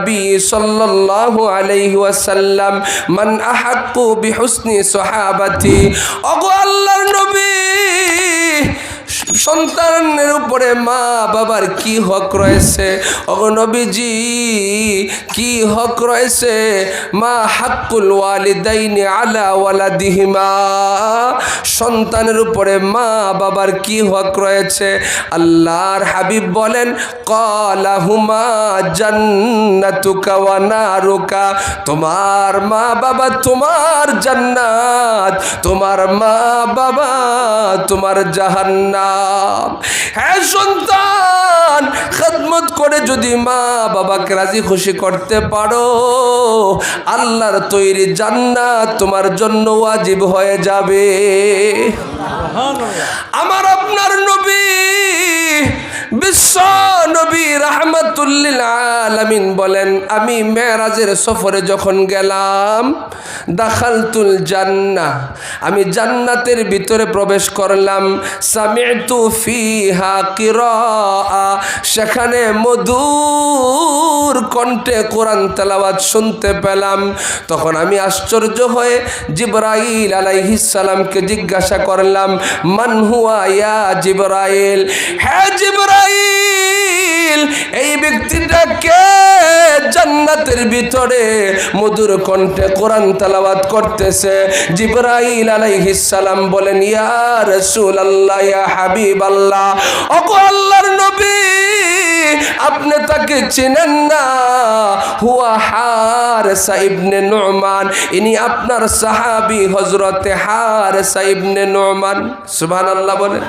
النبي صلى الله عليه وسلم من أحق بحسن صحابتي أقول الله النبي সন্তানের উপরে মা বাবার কি হক রয়েছে? অগনবীজি কি হক রয়েছে? মা হাক্কুল ওয়ালিদাইনি আলা ওয়ালাদিহিমা। সন্তানের উপরে মা বাবার কি হক রয়েছে? আল্লাহর হাবিব বলেন, কলাহুমা জান্নাতুকা ওয়া নারুকা। তোমার মা বাবা তোমার জান্নাত, তোমার মা বাবা তোমার জাহান্নাম হ্যাঁ সন্তান খাদমত করে যদি মা বাবাকে রাজি খুশি করতে পারো আল্লাহর তৈরি জান্নাত তোমার জন্য ওয়াজিব হয়ে যাবে। আমার আপনার নবী বিশ্ব নবী রাহমাতুল্লিল আলামিন বলেন, আমি মেরাজের সফরে যখন গেলাম, দাখালতুল জান্নাহ, আমি জান্নাতের ভিতরে প্রবেশ করলাম, সামি'তু ফিহা কিরাআ, সেখানে মধুর কণ্ঠে কোরআন তেলাওয়াত শুনতে পেলাম। তখন আমি আশ্চর্য হয়ে জিব্রাইল সালামকে জিজ্ঞাসা করলাম, মান হুয়া ইয়া জিব্রাইল? হ্যাঁ জিব্রাইল এই ব্যক্তিটা কে জান্নাতের ভিতরে মধুর কণ্ঠে কোরআন করতেছে। জিব্রাইল আলাইহিস সালাম বলেন, ইয়া ইয়া আল্লাহর নবী, আপনি তাকে চেনেন না? হুয়া হারেসা ইবনে নুমান, ইনি আপনার সাহাবী হযরতে হারেসা ইবনে নুমান। সুবহানাল্লাহ বলেন।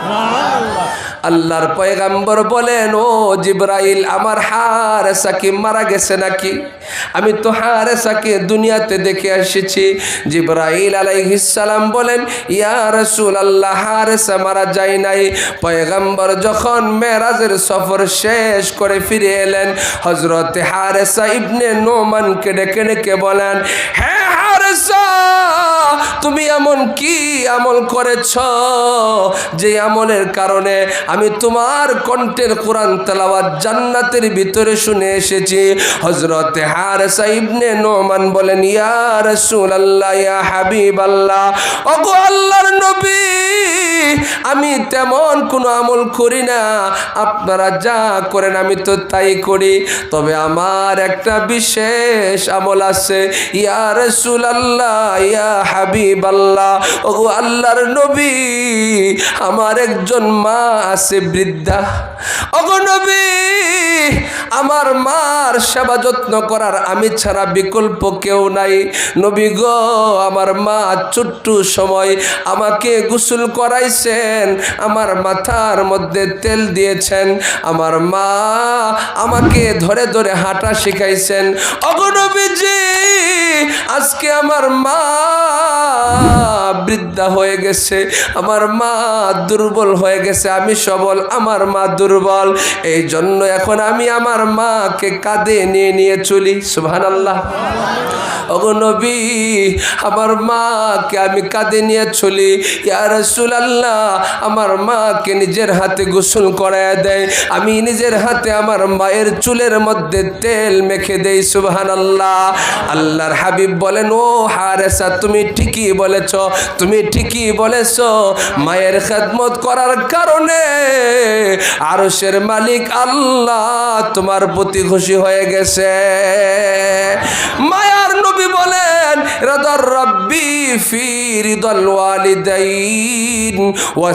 আল্লাহর পয়গাম্বর বলেন, ও জিব্রাইল, আমার হারেসাকে মারা গেছে নাকি? আমি তো হারেসাকে দুনিয়াতে দেখে এসেছি। জিব্রাইল আলাইহিস সালাম বলেন, ইয়া রাসূলুল্লাহ, হারেসা মারা যায় নাই। পয়গাম্বর যখন মেরাজের সফর শেষ করে ফিরে এলেন হজরতে হারেসা ইবনে নোমানকে ডেকে ডেকে বলেন হ্যাঁ তুমি এমন কি আমল করেছ? যে আমলের কারণে আমি তোমার কণ্ঠের কোরআন তেলাওয়াত জান্নাতের ভিতরে শুনে এসেছি। হজরতে হারেসা ইবনে নোমান বলেন, ইয়া রাসূলুল্লাহ, ইয়া হাবিবাল্লাহ, ওগো আল্লাহর নবী, আমি তেমন কোনো আমল করি না। আপনারা যা করেন আমি তো তাই করি। তবে আমার একটা বিশেষ আমল আছে। ইয়া রাসূলুল্লাহ ইয়া হাবিবাল্লাহ। ওগো আল্লাহর নবী, আমার একজন মা আছে বৃদ্ধা। ওগো নবী, আমার মার সেবা যত্ন করার আমি ছাড়া বিকল্প কেউ নাই। নবী গো, আমার মা ছোট্ট সময় আমাকে গোসল করাইছেন, আমার মাথার মধ্যে তেল দিয়েছেন, আমার মা আমাকে ধরে ধরে হাঁটা শিখাইছেন। অগনবীজি আজকে আমার মা বৃদ্ধা হয়ে গেছে, আমার মা দুর্বল হয়ে গেছে, আমি সবল, আমার মা দুর্বল। এই জন্য এখন আমি আমার মাকে কাঁদে নিয়ে নিয়ে চলি সুবহান আল্লাহ নবী, আমার মাকে আমি কাঁদে নিয়ে চলি। ইয়া আল্লাহ আমার মাকে নিজের হাতে গোসল করায় দেয়। আমি নিজের হাতে আমার মায়ের চুলের মধ্যে তেল মেখে দেই সুবহান আল্লাহ আল্লাহর হাবিব বলেন, ও হারেসা, তুমি ঠিকই বলেছ, তুমি ঠিকই বলেছ। মায়ের খেদমত করার কারণে আরশের মালিক আল্লাহ তোমার প্রতি খুশি হয়ে গেছে। মায়ার নবী বলেন ওয়া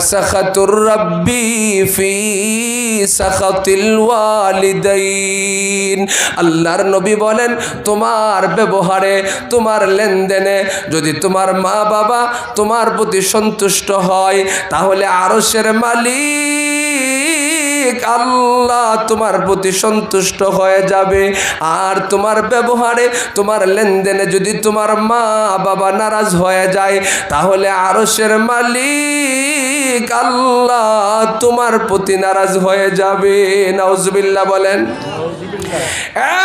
রব্বি ফি আল্লাহর নবী বলেন, তোমার ব্যবহারে, তোমার লেনদেনে যদি তোমার মা বাবা তোমার প্রতি সন্তুষ্ট হয়, তাহলে আরশের মালিক আল্লাহ তোমার প্রতি সন্তুষ্ট হয়ে যাবে। আর তোমার ব্যবহারে, তোমার লেনদেনে যদি তোমার মা বাবা নারাজ হয়ে যায়, তাহলে আরসের মালিক আল্লাহ তোমার প্রতি নারাজ হয়ে যাবে। নাউজুবিল্লাহ বলেন।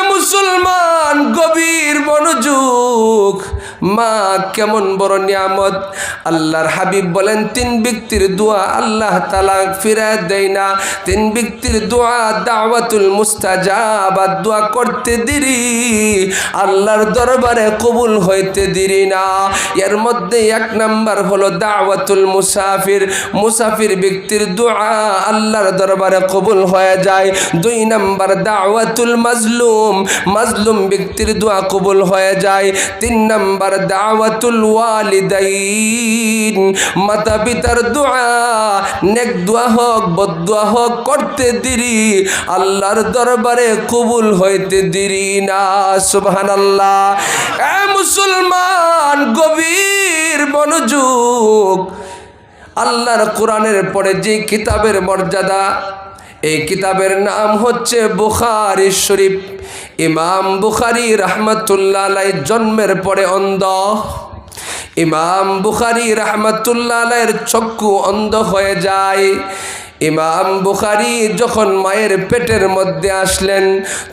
মুসলমান মা, কেমন বড় নিয়ামত। আল্লাহর হাবিব বলেন, তিন ব্যক্তির দোয়া আল্লাহ তালা ফিরায় দেয় না। তিন ব্যক্তির দোয়া দাওয়াতুল মুস্তাজাবাদ দোয়া করতে দিরি। আল্লাহর দরবারে কবুল হইতে দিরি না। এর মধ্যে এক নাম্বার হলো দাওয়াতুল মুসাফির। মুসাফির ব্যক্তির দোয়া আল্লাহর দরবারে কবুল হয়ে যায়। দুই নাম্বার দাওয়াতুল মাজলুম। মাজলুম ব্যক্তির দোয়া কবুল হয়ে যায়। তিন নাম্বার দাওয়াতুল ওয়ালিদাইন। মাতা পিতার দোয়া, নেক দোয়া হোক বদুয়া হোক, করতে দিরি। আল্লাহর দরবারে কবুল হইতে দিরি না, সুবহানাল্লাহ। এ মুসলমান, গভীর মনোযোগ। আল্লাহর কোরআনের পরে যে কিতাবের মর্যাদা, এই কিতাবের নাম হচ্ছে বুখারি শরীফ। ইমাম বুখারি রহমতুল্লাহ জন্মের পরে অন্ধ। ইমাম বুখারি রহমতুল্লাহ চক্ষু অন্ধ হয়ে যায়। ইমাম বুখারি যখন মায়ের পেটের মধ্যে আসলেন,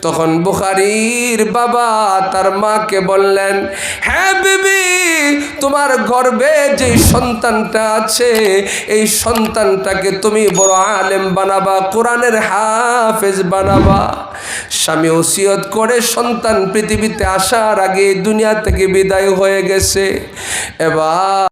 তখন বুখারির বাবা তার মাকে বললেন হ্যাঁ বিবি, তোমার গর্বে যে সন্তানটা আছে, এই সন্তানটাকে তুমি বড় আলেম বানাবা, কোরআনের হাফেজ বানাবা। স্বামী ওসিয়ত করে সন্তান পৃথিবীতে আসার আগে দুনিয়া থেকে বিদায় হয়ে গেছে। এবার